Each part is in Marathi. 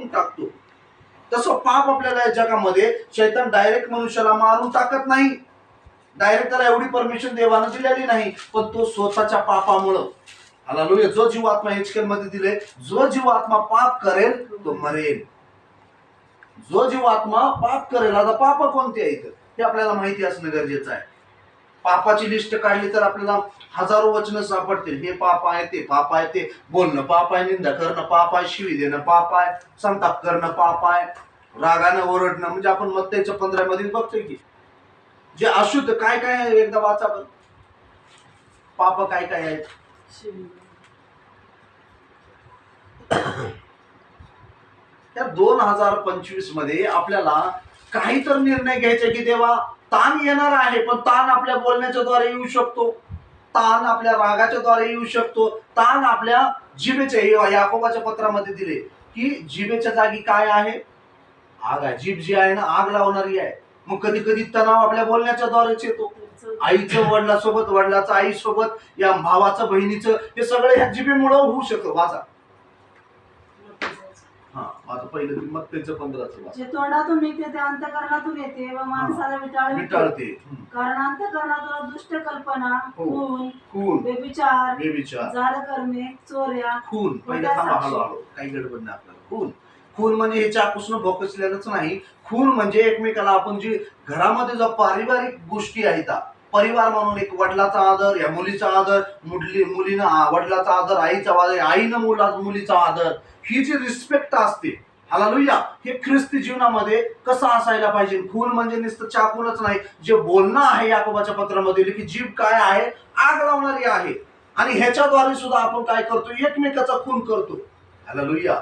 मारून टाकतो. तसं पाप आपल्याला या जगामध्ये शैतान डायरेक्ट मनुष्याला मारून टाकत नाही. डायरेक्ट त्याला एवढी परमिशन देवानं दिलेली नाही पण तो स्वतःच्या पापामुळं. हालेलुया जो जीवात्मा हेचकेल मध्ये दिले जो जीवात्मा पाप करेल तो मरेल. जो जीवात्मा पाप करेल आता पाप कोणते आहेत? हे आपल्याला माहिती असणं गरजेचं आहे. पापाची लिस्ट काढली तर आपल्याला हजारो वचनं सापडतील. हे पाप आहे ते पाप आहे ते बोलणं पाप आहे निंदा करणं पाप आहे शिवी देणं पाप आहे संताप करणं पाप आहे रागानं ओरडणं. म्हणजे आपण मत्तेच्या पंधरा मध्ये बघतोय की जे अशुद्ध काय काय आहे एकदा वाचा बरं. पाप काय काय आहेत? त्या दोन हजार पंचवीसमध्ये आपल्याला काही तर निर्णय घ्यायचे की देवा ताण येणार आहे पण ताण आपल्या बोलण्याच्या द्वारे येऊ शकतो. ताण आपल्या रागाच्या द्वारे येऊ शकतो. ताण आपल्या जिभेचे हे याकोबाच्या पत्रामध्ये दिले की जिभेच्या जागी काय आहे? आग आहे. जीभ जी आहे ना आग लावणारी आहे. मग कधी कधी तणाव आपल्या बोलण्याच्या द्वारेच येतो. आईचं वडिलासोबत वडिलाचं आईसोबत या भावाचं बहिणीचं हे सगळं ह्या जिभेमुळं होऊ शकतं. वाचा. हा माझं पहिलं मग त्यांचं पंधराचं जे तोंडातून निघते ते अंतकरणातून येते व माणसाला विटाळ विटाळते. हम्म. कारण अंतकरणातून दुष्ट कल्पना हो. खून खून. बेविचार बेविचार जाड करणे चोऱ्या खून. पहिले थांबा काही गडबड नाही आपल्याला. खून. खून म्हणजे हे चाकूसनं भोकसलेलंच नाही. खून म्हणजे एकमेकाला आपण जी घरामध्ये जो पारिवारिक गोष्टी आहेत त्या, परिवार म्हणून एक वडिलाचा आदर या मुलीचा आदर मुली मुलीनं आ- वडिलाचा आदर आईचा आदर आईनं मुला मुलीचा आदर ही जी रिस्पेक्ट असते हालालुया हे ख्रिस्ती जीवनामध्ये कसं असायला पाहिजे? खून म्हणजे नुसतं चाकूनच नाही. जे बोलणं आहे याकोबाच्या पत्रामध्ये की जीभ काय आहे? आग लावणारी आहे. आणि ह्याच्याद्वारे सुद्धा आपण काय करतो? एकमेकाचा खून करतो. हालालुया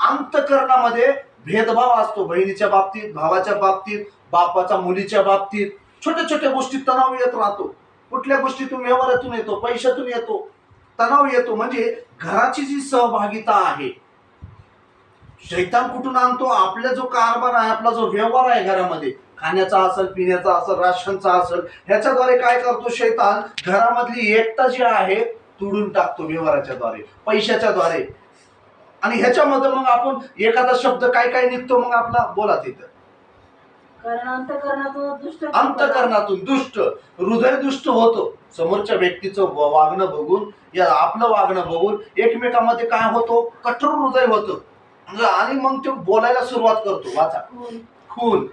अंतकरणामध्ये भेदभाव असतो. बहिणीच्या बाबतीत भावाच्या बाबतीत बापाच्या मुलीच्या बाबतीत. छोट्या छोट्या गोष्टीत तणाव येत राहतो. कुठल्या गोष्टीतून व्यवहारातून येतो? पैशातून येतो. तणाव येतो. म्हणजे घराची जी सहभागिता आहे शैतान कुठून आणतो? आपला जो कारभार आहे आपला जो व्यवहार आहे घरामध्ये खाण्याचा असेल पिण्याचा असेल राशनचा असेल ह्याच्याद्वारे काय करतो शैतान? घरामधली एकता जी आहे तुडून टाकतो व्यवहाराच्या द्वारे पैशाच्या द्वारे. आणि ह्याच्यामध्ये मग आपण एखादा शब्द काय काय निघतो मग आपला? बोला तिथं. कारण अंतकरणातून दुष्ट हृदय दुष्ट होतो. समोरच्या व्यक्तीचं वागणं बघून या आपलं वागणं बघून एकमेकामध्ये काय होतो? कठोर हृदय होतं. आणि मग तो बोलायला सुरुवात करतो. वाचा. खून. खून.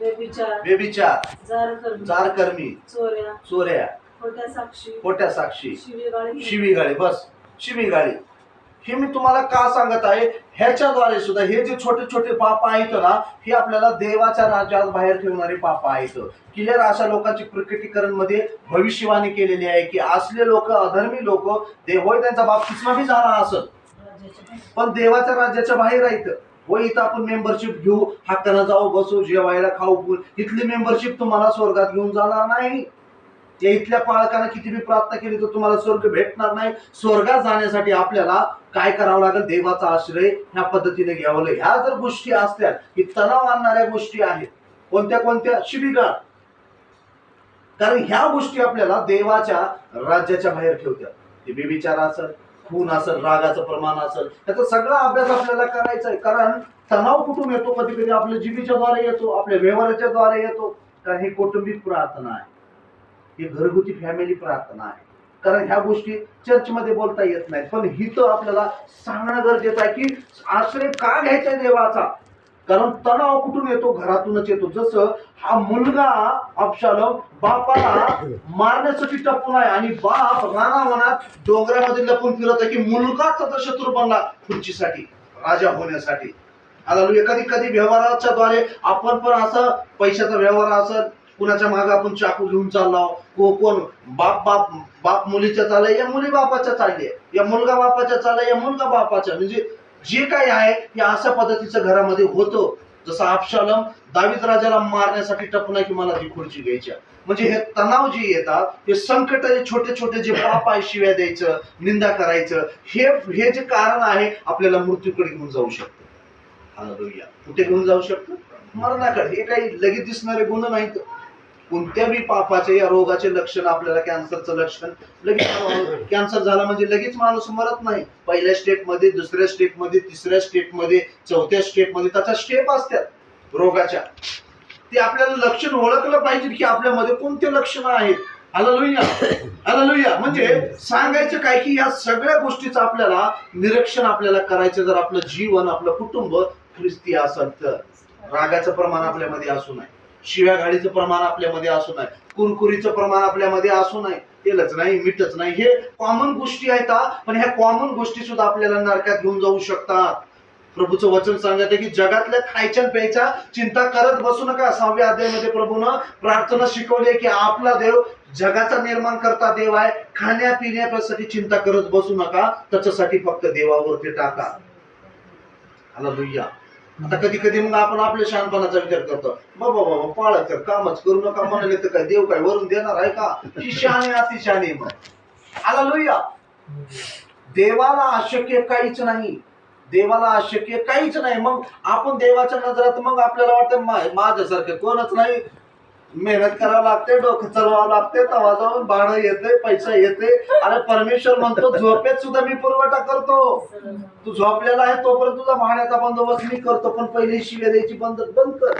बेविचार बेविचार जार करणे जारकर्मी. चोऱ्या. चोऱ्या. खोट्या साक्षी. खोट्या साक्षी. शिवीगाळी. शिवीगाळी. बस. शिवीगाळी. हे मी तुम्हाला का सांगत आहे? ह्याच्याद्वारे सुद्धा हे जे छोटे छोटे पाप आहेत ना हे आपल्याला देवाच्या राज्यात बाहेर ठेवणारे पाप आहेत. क्लिअर अशा लोकांची प्रकटीकरणमध्ये भविष्यवाणी केलेली आहे की असले लोक अधर्मी लोक देव होय त्यांचा बाप्तिस्मा बी झाला असत. पण देवाच्या राज्याच्या बाहेर आहेत व इथं आपण मेंबरशिप घेऊ हक्कानं जाऊ बसू जेवायला खाऊ पिऊ. इथली मेंबरशिप तुम्हाला स्वर्गात घेऊन जाणार नाही. या इथल्या पालकांना किती बी प्रार्थना केली तर तुम्हाला स्वर्ग भेटणार नाही. स्वर्गात जाण्यासाठी आपल्याला काय करावं लागेल? देवाचा आश्रय ह्या पद्धतीने घ्यावं लागेल. ह्या जर गोष्टी असल्या की तणाव आणणाऱ्या गोष्टी आहेत कोणत्या कोणत्या? शिबिगाळ. कारण ह्या गोष्टी आपल्याला देवाच्या राज्याच्या बाहेर ठेवतात. ते बेविचार असेल खून असेल रागाचं प्रमाण असेल त्याचा सगळा अभ्यास आपल्याला करायचा आहे. कारण तणाव कुठून येतो? कधी कधी आपल्या जीबीच्या द्वारे येतो आपल्या व्यवहाराच्या द्वारे येतो. कारण हे कौटुंबिक प्रार्थना आहे. हे घरगुती फॅमिली प्रार्थना आहे. कारण ह्या गोष्टी चर्चमध्ये बोलता येत नाहीत. पण हिथं आपल्याला सांगणं गरजेचं आहे की आश्रय का घ्यायचा आहे देवाचा? कारण तणाव कुठून येतो? घरातूनच येतो. जसं हा मुलगा अपशालम बापाला मारण्यासाठी टपून आहे आणि बाप रानावनात डोंगरामध्ये लपून फिरत आहे की मुलगाच आता शत्रू बनला खुर्चीसाठी राजा होण्यासाठी. आता कधी कधी व्यवहाराच्या द्वारे आपण पण असं पैशाचा व्यवहार असं कुणाच्या मागे आपण चाकू घेऊन चाललो को कोण बाप बाप बाप मुलीच्या चालय या मुली बापाच्या चालली. या मुलगा बापाच्या चालय या मुलगा बापाच्या. म्हणजे जे काही आहे हे अशा पद्धतीचं घरामध्ये होतं. जसं आपशालम दावीद राजाला मारण्यासाठी टपना की मला ती खुर्ची घ्यायच्या म्हणजे हे तणाव जे येतात हे संकट छोटे छोटे जे पाप आहे शिव्या द्यायचं निंदा करायचं हे हे जे कारण आहे आपल्याला मृत्यूकडे घेऊन जाऊ शकतं. हा कुठे घेऊन जाऊ शकतं? मरणाकडे. हे काही लगेच दिसणारे गुण नाहीत. कोणत्या बी पापाचे या रोगाचे लक्षण आपल्याला कॅन्सरचं लक्षण लगेच कॅन्सर झाला म्हणजे लगेच माणूस मरत नाही. पहिल्या स्टेपमध्ये दुसऱ्या स्टेपमध्ये तिसऱ्या स्टेपमध्ये चौथ्या स्टेपमध्ये त्याच्या स्टेप असतात रोगाच्या. ते आपल्याला लक्षण ओळखलं पाहिजे की आपल्यामध्ये कोणते लक्षण आहेत. हालेलुया हालेलुया म्हणजे सांगायचं काय की या सगळ्या गोष्टीचं आपल्याला निरीक्षण आपल्याला करायचं जर आपलं जीवन आपलं कुटुंब ख्रिस्ती असेल तर रागाचं प्रमाण आपल्यामध्ये असू नये. शिव्या गाडीचं प्रमाण आपल्यामध्ये असू नये कुरकुरीचं प्रमाण आपल्यामध्ये असू नये तेलच नाही मीठच नाही हे कॉमन गोष्टी आहेत पण ह्या कॉमन गोष्टी सुद्धा आपल्याला नरकात घेऊन जाऊ शकतात. प्रभूचं वचन सांगत की जगातल्या खायच्या प्यायच्या चिंता करत बसू नका. सहाव्या अध्यायामध्ये प्रभूनं प्रार्थना शिकवली की आपला देव जगाचा निर्माण करता देव आहे. खाण्या पिण्यासाठी चिंता करत बसू नका. त्याच्यासाठी फक्त देवावरती टाका. हालेलुया आता कधी कधी मग आपण आपल्या शहाणपणाचा विचार करतो बाबा बाबा पाळ कर कामच करू नका म्हणाले तर काय देव काय वरून देणार आहे का? ही शहाणे अति शहाणे मग. हालेलुया देवाला अशक्य काहीच नाही. देवाला अशक्य काहीच नाही. मग आपण देवाच्या नजरात मग आपल्याला वाटतं माझ्यासारखं कोणच नाही. मेहनत करावं लागते डोकं चालवावं लागते तवा जाऊन भाडं येते पैसा येते अरे परमेश्वर म्हणतो झोपेत सुद्धा मी पुरवठा करतो. तू झोपलेला आहे तोपर्यंत तुझा भाड्याचा बंदोबस्त मी करतो पण पहिले शिव्या द्यायची पद्धत बंद कर.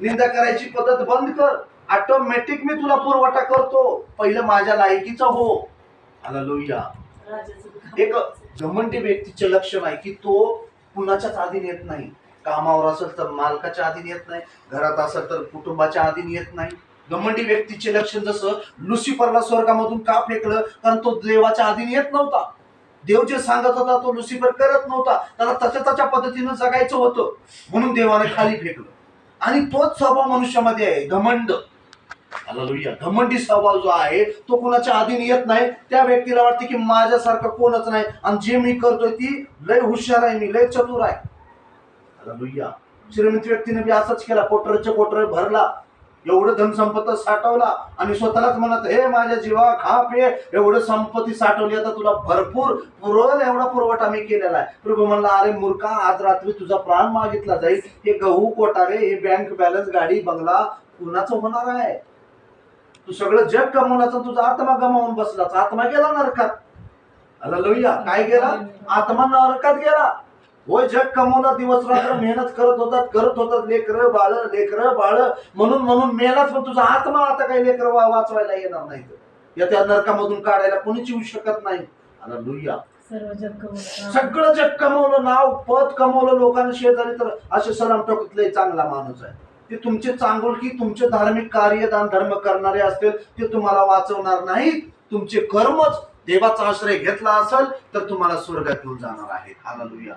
निंदा करायची पद्धत बंद कर. ऑटोमॅटिक मी तुला पुरवठा करतो. पहिलं माझ्या लायकीचा हो. आला लोहिया एक घमंडी व्यक्तीचे लक्षण आहे की तो कुणाच्याच आधीन येत नाही. कामावर असेल तर मालकाच्या आधीन येत नाही घरात असेल तर कुटुंबाच्या आधीन येत नाही. घमंडी व्यक्तीचे लक्षण जसं लुसिफरला स्वर्गामधून का फेकलं? कारण तो देवाच्या आधीन येत नव्हता. देव जे सांगत होता तो लुसिफर करत नव्हता. त्याला त्याच्या त्याच्या पद्धतीनं जगायचं होतं. म्हणून देवाने खाली फेकलं. आणि तोच स्वभाव मनुष्यामध्ये आहे घमंड. घमंडी स्वभाव जो आहे तो कुणाच्या अधीन येत नाही. त्या व्यक्तीला वाटते की माझ्यासारखं कोणच नाही. आणि जे मी करतोय ती लय हुशार आहे मी लय चतुर आहे. हालेलुया. श्रीमंत व्यक्तीने बी असंच केला. कोटरच्या कोटर भरला. एवढं धनसंपत साठवला. आणि स्वतःलाच म्हणत हे माझ्या जीवा खा पे एवढं संपत्ती साठवली आता तुला भरपूर पुरवल एवढा पुरवठा मी केलेला आहे. प्रभू म्हणला अरे मुरका आज रात्री तुझा प्राण मागितला जाईल. हे गहू कोटारे हे बँक बॅलन्स गाडी बंगला कुणाचं होणार आहे? तू सगळं जग कमवण्याचा तुझा आत्मा गमावून बसलाच आत्मा गेला नरकात. अला लोहिया काय गेला? आत्मा नरकात गेला. होय जग कमवला दिवस रात्र मेहनत करत होतात करत होतात लेकर बाळ लेकर बाळ. म्हणून म्हणून मेलाच पण तुझा आत्मा आता काही लेकर वाचवायला येणार नाही या त्या नरकामधून काढायला कोणीच येऊ शकत नाही. जग कमवलं. सगळं जग कमवलं नाव पद कमवलं लोकांनी शेजारी तर असे सलाम टोकतले चांगला माणूस आहे. ते तुमचे चांगुलकी तुमचे धार्मिक कार्य दान धर्म करणारे असतील ते तुम्हाला वाचवणार नाही तुमचे कर्मच देवाचा आश्रय घेतला असेल तर तुम्हाला स्वर्गात घेऊन जाणार आहे हालेलुया.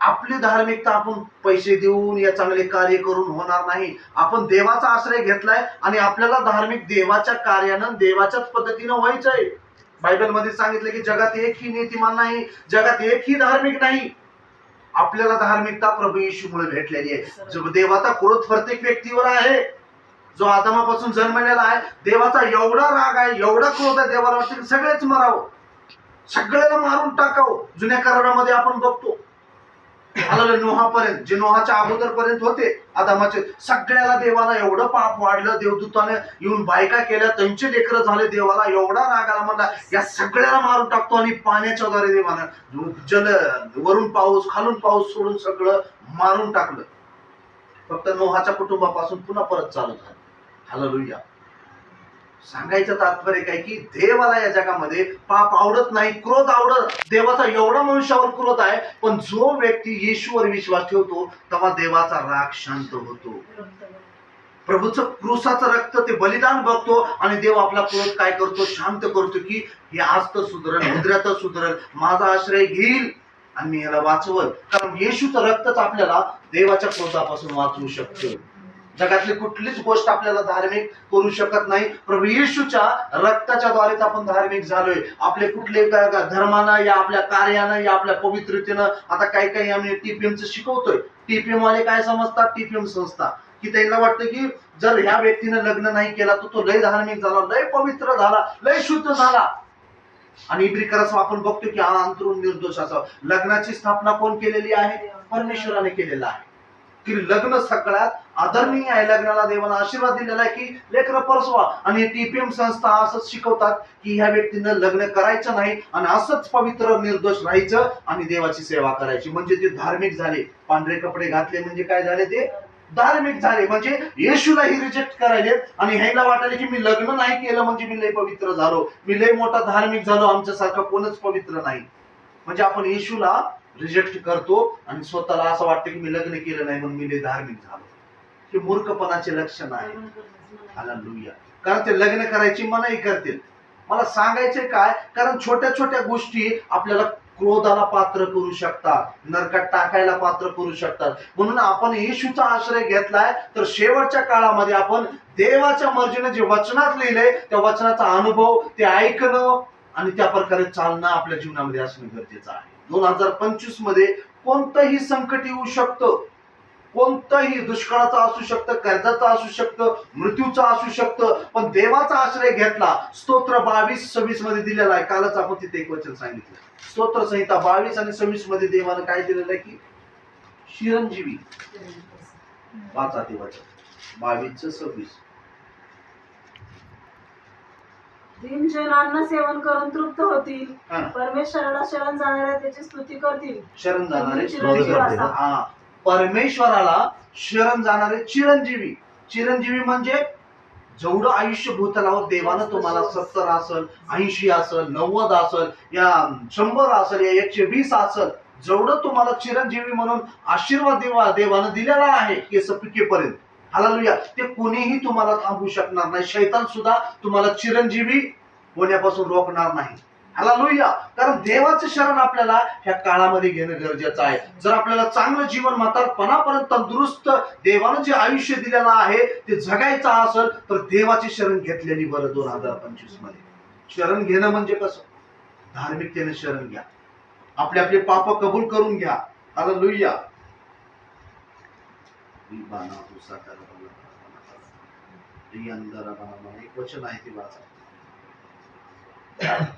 आपली धार्मिकता आपण पैसे देऊन या चांगले कार्य करून होणार नाही. आपण देवाचा आश्रय घेतलाय आणि आपल्याला धार्मिक देवाच्या कार्यानं देवाच्याच पद्धतीनं व्हायचंय. बायबलमध्ये सांगितलं की जगात एकही नीतिमान नाही जगात एकही धार्मिक नाही. आपल्याला धार्मिकता प्रभू येशूमुळे भेटलेली आहे. जो देवाचा क्रोध प्रत्येक व्यक्तीवर आहे जो आदमापासून जन्मलेला आहे देवाचा एवढा राग आहे एवढा क्रोध आहे देवाला वाटतं सगळेच मरावं. सगळ्याला मारून टाकावं. जुन्या करारामध्ये आपण बघतो. आलं नोहापर्यंत जे नोहाच्या अगोदर पर्यंत होते आदामाचे सगळ्याला देवाला एवढं पाप वाढलं देवदूताने येऊन बायका केल्या त्यांचे लेकरं झाले देवाला एवढा राग आला म्हणला या सगळ्याला मारून टाकतो आणि पाण्याच्या द्वारे देवानं जल वरून पाऊस खालून पाऊस सोडून सगळं मारून टाकलं. फक्त नोहाच्या कुटुंबापासून पुन्हा परत चालू झालं हालेलुया सांगायचं तात्पर्य काय की देवाला या जगामध्ये पाप आवडत नाही क्रोध आवडत. देवाचा एवढा मनुष्यावर क्रोध आहे पण जो व्यक्ती येशूवर विश्वास ठेवतो तेव्हा देवाचा राग शांत होतो. प्रभूचं क्रुसाचं रक्त ते बलिदान बघतो आणि देव आपला क्रोध काय करतो? शांत करतो की हे आज तर सुधरल उद्या सुधरल माझा आश्रय घेईल आणि मी याला वाचवल. कारण येशूचं रक्तच आपल्याला देवाच्या क्रोधापासून वाचवू शकतो. जगातली कुठलीच गोष्ट आपल्याला धार्मिक करू शकत नाही. प्रभू येशूच्या रक्ताच्या द्वारेच आपण धार्मिक झालोय. आपले कुठले धर्मानं या आपल्या कार्यानं या आपल्या पवित्रतेनं आता काही काही आम्ही टीपीएमचं शिकवतोय. टीपीएम वाले काय समजतात? टीपीएम संस्था. की त्यांना वाटतं की जर ह्या व्यक्तीनं लग्न नाही केला तर तो लय धार्मिक झाला लय पवित्र झाला लय शुद्ध झाला. आणि इब्रिकरस आपण बघतो की हा अंतरुण निर्दोषाचा लग्नाची स्थापना कोण केलेली आहे? परमेश्वराने केलेला आहे. की लग्न सगळ्यात आदरणीय आहे. लग्नाला देवाला आशीर्वाद दिलेला आहे की लेकर परसवा. आणि टीपीएम संस्था असंच शिकवतात की ह्या व्यक्तीनं लग्न करायचं नाही आणि असंच पवित्र निर्दोष राहायचं आणि देवाची सेवा करायची. म्हणजे ते धार्मिक झाले. पांढरे कपडे घातले म्हणजे काय झाले ते? धार्मिक झाले. म्हणजे येशूला ही रिजेक्ट करायले आणि ह्याला वाटायला की मी लग्न नाही केलं म्हणजे मी लय पवित्र झालो. मी लय मोठा धार्मिक झालो. आमच्यासारखं कोणच पवित्र नाही. म्हणजे आपण येशूला रिजेक्ट करतो आणि स्वतःला असं वाटतं की मी लग्न केलं नाही म्हणून मी लय धार्मिक झालो. हे मूर्खपणाचे लक्षण आहे. कारण ते लग्न करायची मनाई करतील. मला सांगायचे काय? कारण छोट्या छोट्या गोष्टी आपल्याला क्रोधाला पात्र करू शकतात. नरकात टाकायला पात्र करू शकतात. म्हणून आपण येशूचा आश्रय घेतलाय तर शेवटच्या काळामध्ये आपण देवाच्या मर्जीने जे वचनात लिहिलंय त्या वचनाचा अनुभव ते ऐकणं आणि त्या प्रकारे चालणं आपल्या जीवनामध्ये असणं गरजेचं आहे. दोन हजार पंचवीसमध्ये कोणतंही संकट येऊ शकतं. कोणतंही दुष्काळाचं असू शकतं कर्जाचं असू शकतं मृत्यूचं असू शकतं पण देवाचा आश्रय घेतला स्तोत्र बावीस सव्वीसमध्ये दिलेला आहे. कालच आपण तिथे एक वचन सांगितलं. स्तोत्र संहिता बावीस आणि सव्वीसमध्ये देवानं काय दिलेलं आहे की? चिरंजीवी वाचा ते वचन. बावीस सव्वीस. अन्न सेवन करून तृप्त होतील हा. परमेश्वराला शरण जाणाऱ्या त्याची स्तुती करतील शरण जाणारे चिरंजीवी. असा. हा परमेश्वराला शरण जाणारे चिरंजीवी चिरंजीवी म्हणजे जेवढं आयुष्य भूतलावर देवानं तुम्हाला सत्तर असल ऐंशी असल नव्वद असल या शंभर असल या एकशे वीस असल जेवढं तुम्हाला चिरंजीवी म्हणून आशीर्वाद देवा देवानं दिलेला आहे केस पिकेपर्यंत हालालुया ते कोणीही तुम्हाला थांबू शकणार नाही. शैतान सुद्धा तुम्हाला चिरंजीवी होण्यापासून रोखणार नाही. हालालुया कारण देवाचं शरण आपल्याला ह्या काळामध्ये घेणं गरजेचं आहे. जर आपल्याला चांगलं जीवन म्हातारपणापर्यंत तंदुरुस्त देवानं जे आयुष्य दिलेलं आहे ते जगायचं असेल तर देवाची शरण घेतलेली बरं दोन हजार पंचवीसमध्ये. शरण घेणं म्हणजे कसं? धार्मिकतेने शरण घ्या. आपले आपले पाप कबूल करून घ्या. हालालुया एक वचन आहे ते वाचा